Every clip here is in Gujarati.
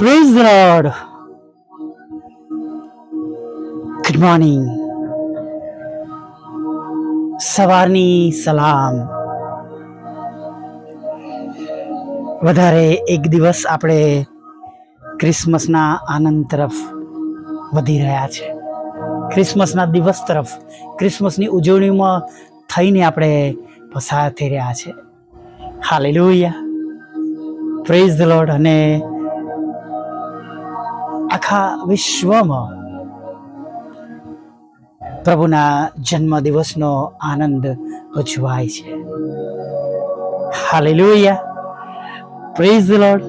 પ્રેઝ લોર્ડ ગુડ મોર્નિંગ સવારની સલામ. વધારે એક દિવસ આપણે ક્રિસમસના આનંદ તરફ વધી રહ્યા છે. ક્રિસમસના દિવસ તરફ, ક્રિસમસની ઉજવણીમાં થઈને આપણે પસાર થઈ રહ્યા છે. હાલેલુયા પ્રેઝ ધ લોર્ડ અને આખા વિશ્વમાં પ્રભુના જન્મ દિવસનો આનંદ ઉજવાય છે. હાલેલુયા. પ્રેઝ લોર્ડ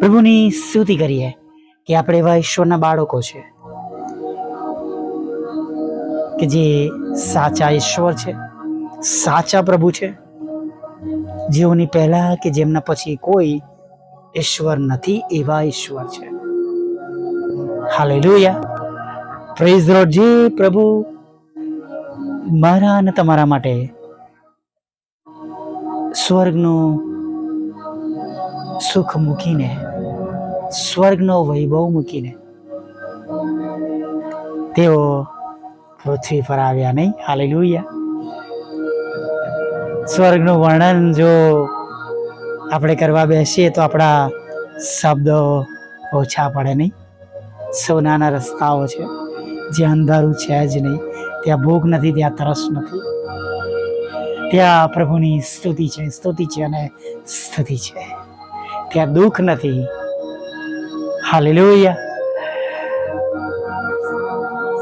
પ્રભુની સ્તુતિ કરીએ કે આપણે એવા ઈશ્વરના બાળકો છે કે જે સાચા ઈશ્વર છે, સાચા પ્રભુ છે, જેઓની પહેલા કે જેમના પછી કોઈ ઈશ્વર નથી, એવા ઈશ્વર છે. હાલેલુયા. પ્રેઝ લોર્ડ જે પ્રભુ, મારા અને તમારા માટે સ્વર્ગનું સુખ મૂકીને, સ્વર્ગનો વૈભવ મૂકીને તેઓ પૃથ્વી પર આવ્યા નહીં. હાલેલુયા. સ્વર્ગનું વર્ણન જો આપણે કરવા બેસીએ તો આપણા શબ્દો ઓછા પડે નહીં. સોનાના રસ્તાઓ છે જ્યાં અંધારું છે જ નહીં. ત્યાં ભૂખ નથી, ત્યાં તરસ નથી. ત્યાં પ્રભુની સ્તુતિ છે સ્તુતિ છે અને સ્તુતિ છે. ત્યાં દુઃખ નથી. હાલેલુયા.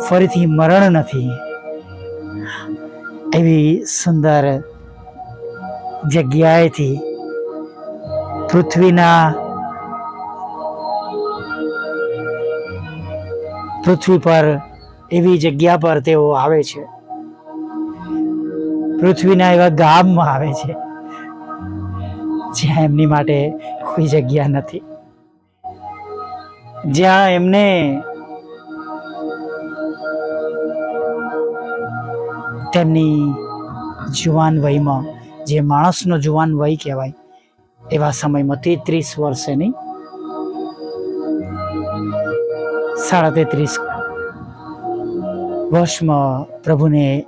ફરીથી મરણ નથી. એવી સુંદર જગ્યાએથી પૃથ્વીના પૃથ્વી પર એવી જગ્યા પર તેઓ આવે છે. પૃથ્વીના એવા ગામમાં આવે છે, જ્યાં એમની માટે કોઈ જગ્યા નથી. જ્યાં એમને તેમની જુવાન વયમાં, જે માણસનો જુવાન વય કહેવાય એવા સમયમાં તેત્રીસ વર્ષની સાડા તેત્રીસ વર્ષમાં પ્રભુને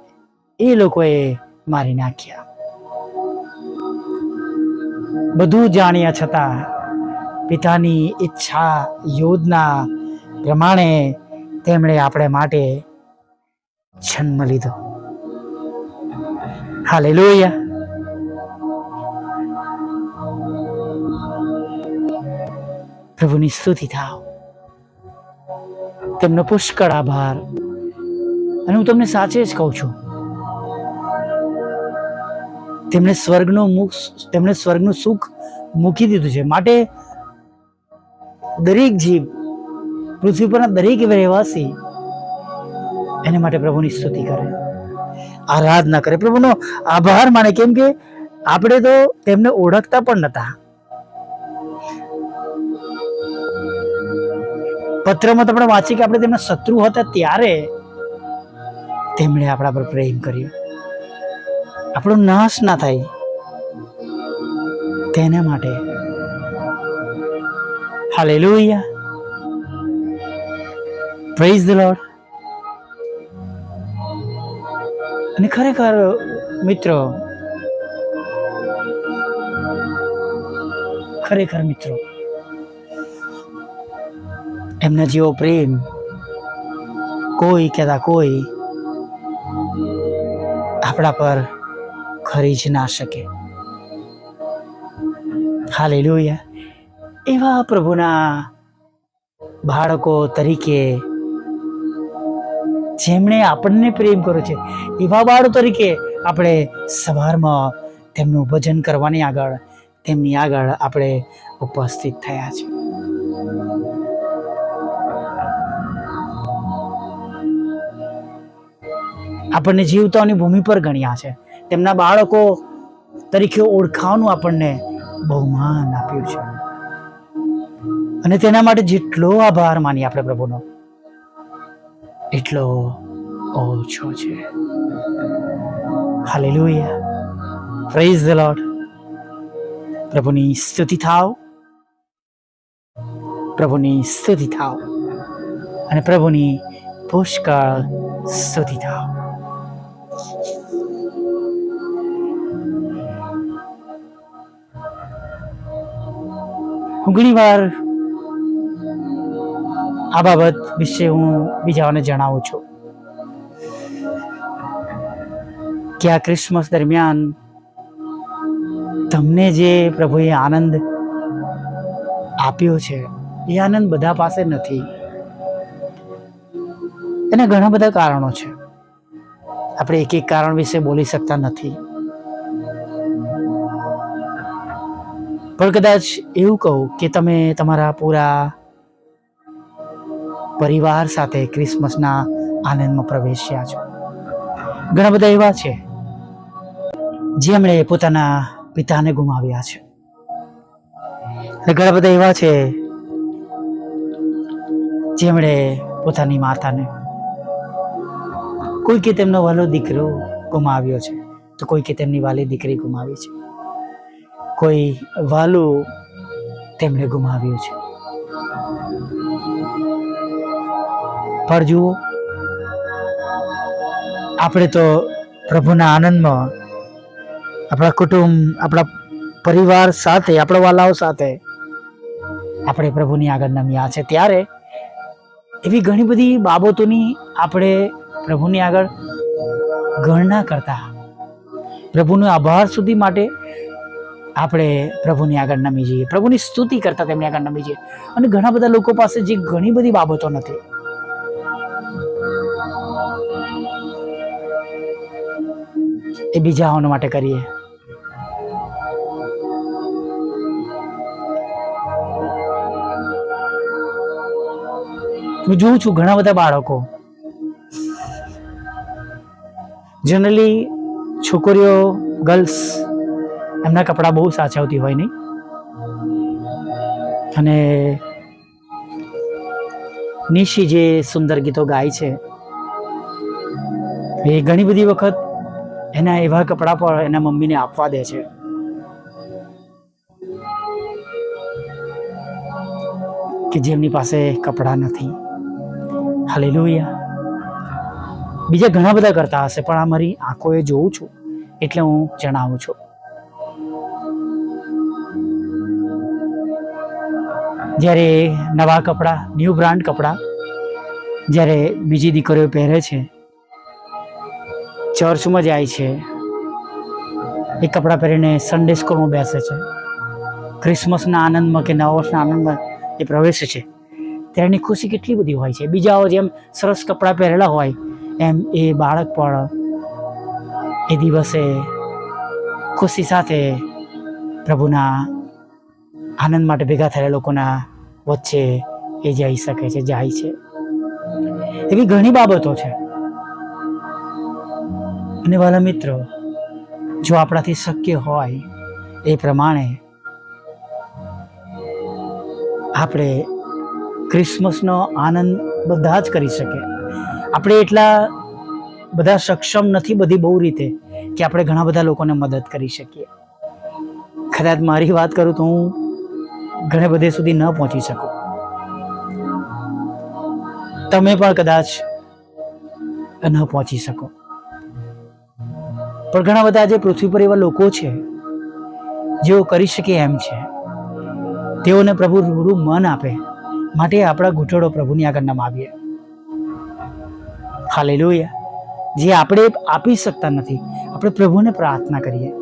એ લોકોએ મારી નાખ્યા. બધું જાણ્યા છતાં પિતાની ઈચ્છા યોજના પ્રમાણે તેમણે આપણે માટે જન્મ લીધો. હાલેલુયા. પ્રભુની સ્તુતિ થાવ. તેમનો પુષ્કળ આભાર. અને હું તમને સાચે જ કહું છું. તેમણે સ્વર્ગનો મુખ તેમણે સ્વર્ગનું સુખ મૂકી દીધું છે. માટે દરેક જીવ પૃથ્વી પરના દરેક રહેવાસી એને માટે પ્રભુની સ્તુતિ કરે. આરાધના કરે. પ્રભુનો આભાર માને. કેમ કે આપણે તો તેમને ઓળખતા પણ નતા. પત્રમાં તો આપણે વાંચી કે આપણે તેમના શત્રુ હતા ત્યારે તેમણે આપણા પર પ્રેમ કર્યો. આપણો નાશ ના થાય તેના માટે. હાલેલુયા. પ્રેઝ ધ લોર્ડ અને ખરેખર મિત્રો ખરેખર મિત્રો એમના જેવો પ્રેમ. કોઈ કહેતા કોઈ આપણા પર ખરી જ ના શકે. હાલેલુયા. એવા પ્રભુના બાળકો તરીકે જેમણે આપણને પ્રેમ કર્યો છે, એવા બાળકો તરીકે આપણે સવારમાં તેમનું ભજન કરવાની આગળ, તેમની આગળ આપણે ઉપસ્થિત થયા છે આપણને જીવતાઓની ભૂમિ પર ગણ્યા છે. તેમના બાળકો તરીકે ઓળખાવાનું આપણને બહુમાન આપ્યું છે. અને તેના માટે જેટલો આભાર માની આપણે પ્રભુનો, એટલો ઓછો છે. હાલેલુયા પ્રેઝ ધ લોર્ડ પ્રભુની સ્તુતિ થાવ. પ્રભુની સ્તુતિ થાવ. અને પ્રભુની પુષ્કળ સ્તુતિ થાવ. હું ઘણી વાર આ બાબત વિશે હું બીજાઓને જણાવું છું કે આ ક્રિસમસ દરમિયાન તમને જે પ્રભુએ આનંદ આપ્યો છે, એ આનંદ બધા પાસે નથી. એના ઘણા બધા કારણો છે. આપણે એક એક કારણ વિશે બોલી શકતા નથી. પણ કદાચ એવું કહું કે તમે તમારા પૂરા પરિવાર સાથે ક્રિસમસના આનંદમાં પ્રવેશ્યા છો. ઘણા બધા એવા છે જેમણે પોતાના પિતાને ગુમાવ્યા છે. અને ઘણા બધા એવા છે જેમણે પોતાની માતાને કોઈ કે તેમનો વાલો દીકરો ગુમાવ્યો છે, તો કોઈ કે તેમની વાલી દીકરી ગુમાવી છે. કોઈ વાલું તેમણે ગુમાવ્યું છે. પણ જુઓ, આપણે તો પ્રભુના આનંદમાં, આપણા કુટુંબ, આપણા પરિવાર સાથે, આપણા વાલાઓ સાથે આપણે પ્રભુની આગળ નમ્યા છે. ત્યારે એવી ઘણી બધી બાબતોની આપણે પ્રભુની આગળ ગણના કરતા પ્રભુનો આભાર સુધી માટે આપણે પ્રભુની આગળ નમી જઈએ, પ્રભુની સ્તુતિ કરતા તેમની આગળ નમી જઈએ. અને ઘણા બધા લોકો પાસે જે ઘણી બધી બાબતો નથી. એ બીજાઓને માટે કરીએ. હું જોઉં છું ઘણા બધા બાળકો. જનરલી છોકરીઓ ગર્લ્સ એમના કપડાં બહુ સાચવતી હોય નહીં. અને નિશી જે સુંદર ગીતો ગાય છે, એ ઘણી બધી વખત એના એવા કપડાં પણ એના મમ્મીને આપવા દે છે. કે જેમની પાસે કપડાં નથી. હાલેલુયા. બીજા ઘણા બધા કરતા હશે, પણ આ મારી આંખોએ જોઉં છું, એટલે હું જણાવું છું. જ્યારે નવા કપડાં ન્યૂ બ્રાન્ડ કપડાં જ્યારે બીજી દીકરીઓ પહેરે છે, ચર્ચમાં જાય છે, એ કપડાં પહેરીને સન્ડે સ્કૂલમાં બેસે છે. ક્રિસમસના આનંદમાં કે નવા વર્ષના આનંદમાં એ પ્રવેશે છે. ત્યારની ખુશી કેટલી બધી હોય છે. બીજાઓ જેમ સરસ કપડાં પહેરેલા હોય, એમ એ બાળક પણ એ દિવસે ખુશી સાથે પ્રભુના આનંદ માટે ભેગા થયેલા લોકોના વચ્ચે એ જઈ શકે છે, જાય છે. એવી ઘણી બાબતો છે. અને વાલા મિત્રો, જો આપણાથી શક્ય હોય એ પ્રમાણે આપણે ક્રિસમસનો આનંદ બધા જ કરી શકીએ. આપણે એટલા બધા સક્ષમ નથી બધી બહુ રીતે કે આપણે ઘણા બધા લોકોને મદદ કરી શકીએ. કદાચ મારી વાત કરું તો હું ઘણે બધે સુધી ન પહોંચી શકો. તમે પણ કદાચ ન પહોંચી શકો. પણ ઘણા બધા આજે પૃથ્વી પર એવા લોકો છે, જેઓ કરી શકે એમ છે, તેઓને પ્રભુ રૂડું મન આપે માટે આપણા ઘૂંટડો પ્રભુની આગળ નમાવીએ. હાલેલુયા. જે આપણે આપી શકતા નથી, આપણે પ્રભુને પ્રાર્થના કરીએ.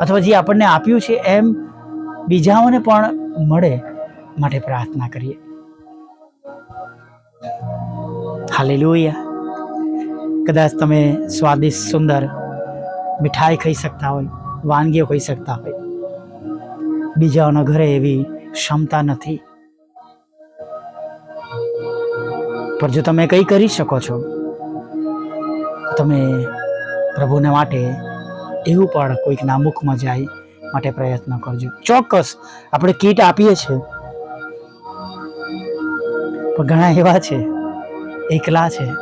અથવા જે આપણને આપ્યું છે એમ બીજાઓને પણ મળે માટે પ્રાર્થના કરીએ. હાલેલુયા. કદાચ તમે સ્વાદિષ્ટ, સુંદર મીઠાઈ ખાઈ શકતા હોય, વાનગીઓ ખાઈ શકતા હોય. બીજાઓના ઘરે એવી ક્ષમતા નથી. પણ જો તમે કંઈ કરી શકો છો, તમે પ્રભુને માટે એવું પણ કોઈકના મુખમાં જાય માટે પ્રયત્ન કરજો. ચોક્કસ, આપણે કીટ આપીએ છીએ. પણ ઘણા એવા છે, એકલા છે,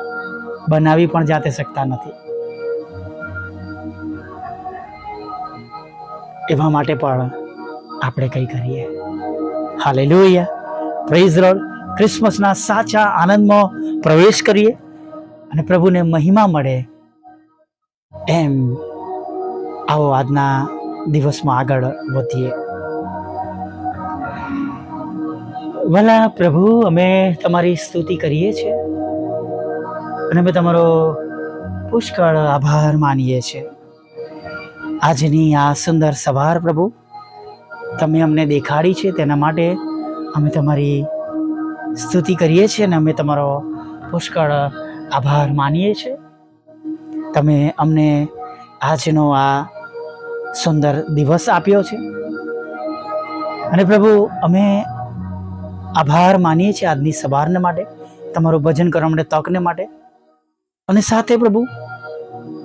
બનાવી પણ જાતે શકતા નથી. એવા માટે પણ આપણે કંઈ કરીએ. હાલે પ્રેઝ રોડ ક્રિસમસના સાચા આનંદમાં પ્રવેશ કરીએ અને પ્રભુને મહિમા મળે એમ આવો આજના દિવસમાં આગળ વધીએ. ભલા પ્રભુ, અમે તમારી સ્તુતિ કરીએ છીએ. અને અમે તમારો પુષ્કળ આભાર માનીએ છીએ. આજની આ સુંદર સવાર પ્રભુ, તમે અમને દેખાડી છે તેના માટે અમે તમારી સ્તુતિ કરીએ છીએ અને અમે તમારો પુષ્કળ આભાર માનીએ છીએ. તમે અમને આજનો આ સુંદર દિવસ આપ્યો છે. અને પ્રભુ, અમે આભાર માનીએ છીએ આજની સવારને માટે, તમારું ભજન કરવા માટે, તકને માટે. અને સાથે પ્રભુ,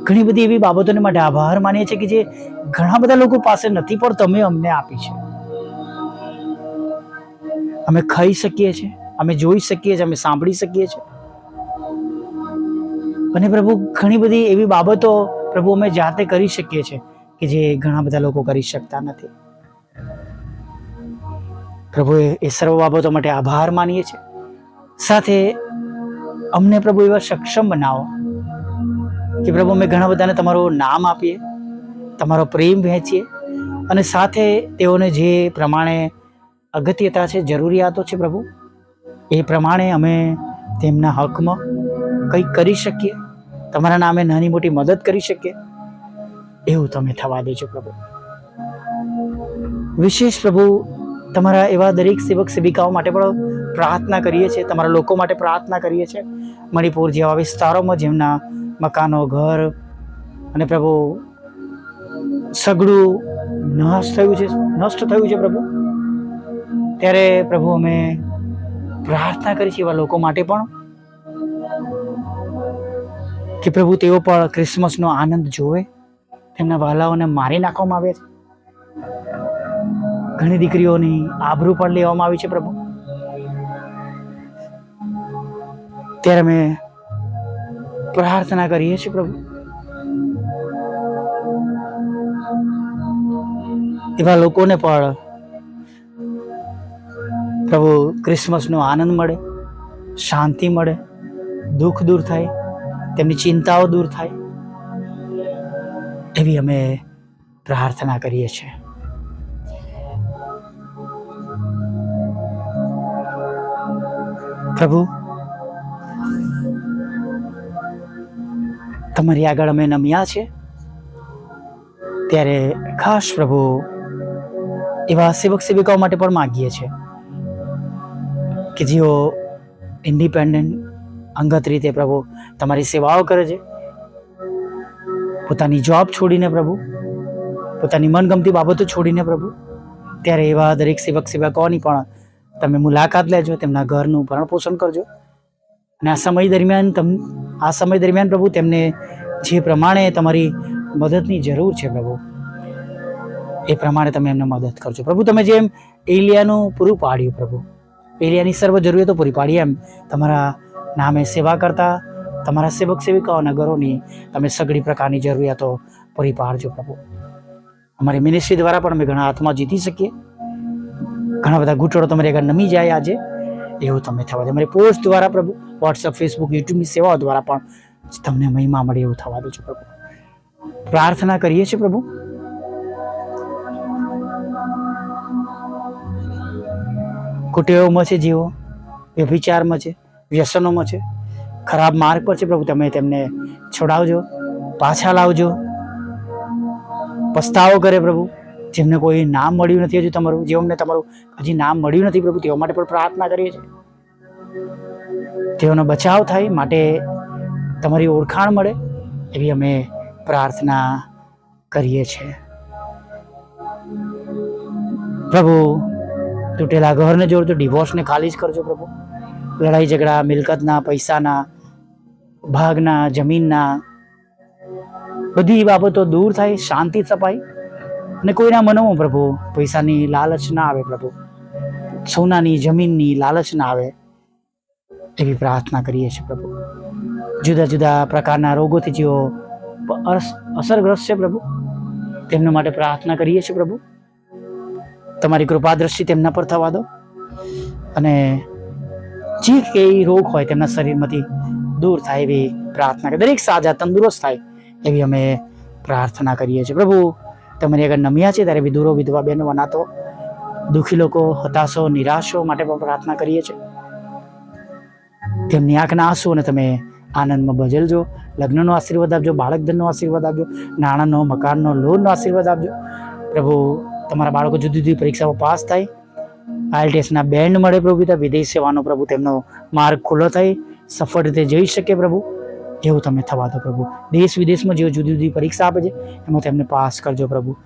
ઘણી બધી એવી બાબતોને માટે આભાર માનીએ છીએ કે જે ઘણા બધા લોકો પાસે નથી, પણ તમે અમને આપી છે. અમે ખાઈ શકીએ છીએ, અમે જોઈ શકીએ છીએ, અમે સાંભળી શકીએ છીએ. અને પ્રભુ, ઘણી બધી એવી બાબતો પ્રભુ અમે જાતે કરી શકીએ છીએ. કે જે ઘણા બધા લોકો કરી શકતા નથી. પ્રભુએ એ સર્વ બાબતો માટે આભાર માનીએ છીએ. સાથે અમને પ્રભુ એવા સક્ષમ બનાવો કે પ્રભુ અમે ઘણા બધાને તમારું નામ આપીએ, તમારો પ્રેમ વહેંચીએ અને સાથે તેઓને જે પ્રમાણે અગત્યતા છે, જરૂરિયાતો છે પ્રભુ, એ પ્રમાણે અમે તેમના હકમાં કંઈક કરી શકીએ. તમારા નામે નાની મોટી મદદ કરી શકીએ. એવું તમે થવા દેજો પ્રભુ. વિશેષ પ્રભુ, તમારા એવા દરેક સેવક સેવિકાઓ માટે પણ પ્રાર્થના કરીએ છીએ, તમારા લોકો માટે પ્રાર્થના કરીએ છીએ. મણિપુર જેવા વિસ્તારોમાં જેમના મકાનો, ઘર અને પ્રભુ, સગડું નાશ થયું છે, નષ્ટ થયું છે પ્રભુ. ત્યારે પ્રભુ અમે પ્રાર્થના કરી છે એવા લોકો માટે પણ કે પ્રભુ તેઓ પણ ક્રિસમસનો આનંદ જોવે. તેમના વાલાઓને મારી નાખવામાં આવે છે? ઘણી દીકરીઓની આબરૂ પણ લેવામાં આવી છે પ્રભુ. ત્યારે અમે પ્રાર્થના કરીએ છીએ પ્રભુ. એવા લોકોને પણ પ્રભુ ક્રિસમસનો આનંદ મળે, શાંતિ મળે, દુઃખ દૂર થાય, તેમની ચિંતાઓ દૂર થાય. એવી અમે પ્રાર્થના કરીએ છીએ. પ્રભુ, તમારી આગળ અમે નમ્યા છે ત્યારે ખાસ પ્રભુ, એવા સેવક સેવિકાઓ માટે પણ માગીએ છીએ કે જેઓ ઇન્ડિપેન્ડન્ટ અંગત રીતે પ્રભુ તમારી સેવાઓ કરે છે. પોતાની જોબ છોડીને પ્રભુ. પોતાની મનગમતી બાબતો છોડીને પ્રભુ. ત્યારે એવા દરેક સેવક, સેવકોની પણ તમે મુલાકાત લેજો, તેમના ઘરનું ભરણ પોષણ કરજો. અને આ સમય દરમિયાન તમ, આ સમય દરમિયાન પ્રભુ તેમને જે પ્રમાણે તમારી મદદની જરૂર છે પ્રભુ, એ પ્રમાણે તમે એમને મદદ કરજો. પ્રભુ, તમે જેમ એલિયાનું પૂરું પાડ્યું પ્રભુ. એલિયાની સર્વ જરૂરિયાતો પૂરી પાડી એમ તમારા નામે સેવા કરતા તમારા સેવક સેવિકાઓના ઘરોની તમે સગળી પ્રકારની જરૂરિયાતો પૂરી પાડજો પ્રભુ. અમારી મિનિસ્ટ્રી દ્વારા પણ અમે ઘણા હાથમાં જીતી શકીએ. ઘણા બધા ઘૂંટડો તમારી આગળ નમી જાય આજે. એવું તમે થવા દે. અમારી પોસ્ટ દ્વારા પ્રભુ વોટ્સઅપ ફેસબુક યુટ્યુબની સેવાઓ દ્વારા પણ તમને મહિમા મળે એવું થવા દેજો પ્રભુ. પ્રાર્થના કરીએ છીએ પ્રભુ. કુટેવોમાં છે જીવો, વ્યભિચારમાં છે, વ્યસનોમાં છે. ખરાબ માર્ગ પર છે પ્રભુ, તમે તેમને છોડાવજો, પાછા લાવજો. પસ્તાવો કરે પ્રભુ, જેમને કોઈ નામ મળ્યું નથી હજુ તમારું જેઓને તમારું હજી નામ મળ્યું નથી પ્રભુ, તેઓ માટે પણ પ્રાર્થના કરીએ છીએ. તેઓનો બચાવ થાય, માટે તમારી ઓળખાણ મળે, એવી અમે પ્રાર્થના કરીએ છીએ. પ્રભુ, તૂટેલા ઘરને જોડજો ડિવોર્સને ખાલી જ કરજો પ્રભુ. લડાઈ ઝઘડા, મિલકતના, પૈસાના, ભાગના, જમીનના, બધી બાબતો દૂર થાય, શાંતિ સપાય અને કોઈના મનોમાં પ્રભુ, પૈસાની લાલચ ના આવે પ્રભુ. સોનાની, જમીનની લાલચ ના આવે એવી પ્રાર્થના કરીએ છીએ પ્રભુ. જુદા જુદા પ્રકારના રોગોથી જેઓ અસરગ્રસ્ત છે પ્રભુ. તેમના માટે પ્રાર્થના કરીએ છીએ પ્રભુ. તમારી કૃપા દ્રષ્ટિ તેમના પર થવા દો અને જે કંઈ રોગ હોય તેમના શરીરમાંથી દૂર થાય એવી પ્રાર્થના દરેક સાજા તંદુરસ્ત થાય એવી અમે પ્રાર્થના કરીએ છીએ. પ્રભુ, તમારી આગળ નમ્યા છે ત્યારે વિધુરો, વિધવા બહેનો, અનાથો, દુઃખી લોકો, હતાશો, નિરાશો માટે પણ પ્રાર્થના કરીએ છીએ. તેમની આંખના આંસુ અને તમે આનંદમાં બજલજો લગ્નનો આશીર્વાદ આપજો, બાળકધનનો આશીર્વાદ આપજો, નાણાંનો, મકાનનો, લોનનો આશીર્વાદ આપજો. પ્રભુ, તમારા બાળકો જુદી જુદી પરીક્ષાઓ પાસ થાય આઈએલટીએસના બેન્ડ મળે પ્રભુ પિતા, વિદેશ સેવાનો પ્રભુ, તેમનો માર્ગ ખુલ્લો થાય, સફળ રીતે જઈ શકે પ્રભુ, એવું તમે થવા દો પ્રભુ. દેશ વિદેશમાં જેઓ જુદી જુદી પરીક્ષા આપે છે, એમાં તેમને પાસ કરજો પ્રભુ.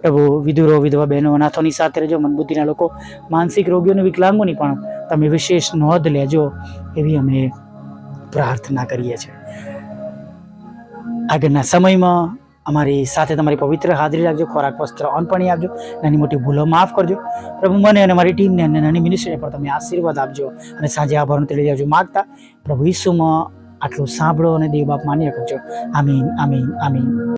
પ્રભુ, વિધુરો, વિધવા બહેનો, અનાથોની સાથે રહેજો, મનબુદ્ધિના લોકો, માનસિક રોગીઓને વિકલાંગોની પણ તમે વિશેષ નોંધ લેજો, એવી અમે પ્રાર્થના કરીએ છીએ. આગળના સમયમાં અમારી સાથે તમારી પવિત્ર હાજરી રાખજો, ખોરાક, વસ્ત્ર અન્નપણી આપજો, નાની મોટી ભૂલો માફ કરજો. પ્રભુ, મને અને મારી ટીમને અને નાની મિનિસ્ટ્રીને પણ તમે આશીર્વાદ આપજો અને સાંજે આભારનું તેડી જાવજો. માગતા પ્રભુ ઈસુમાં આટલું સાંભળો અને દેવ બાપ માન્ય કરજો. આમીન આમીન આમીન.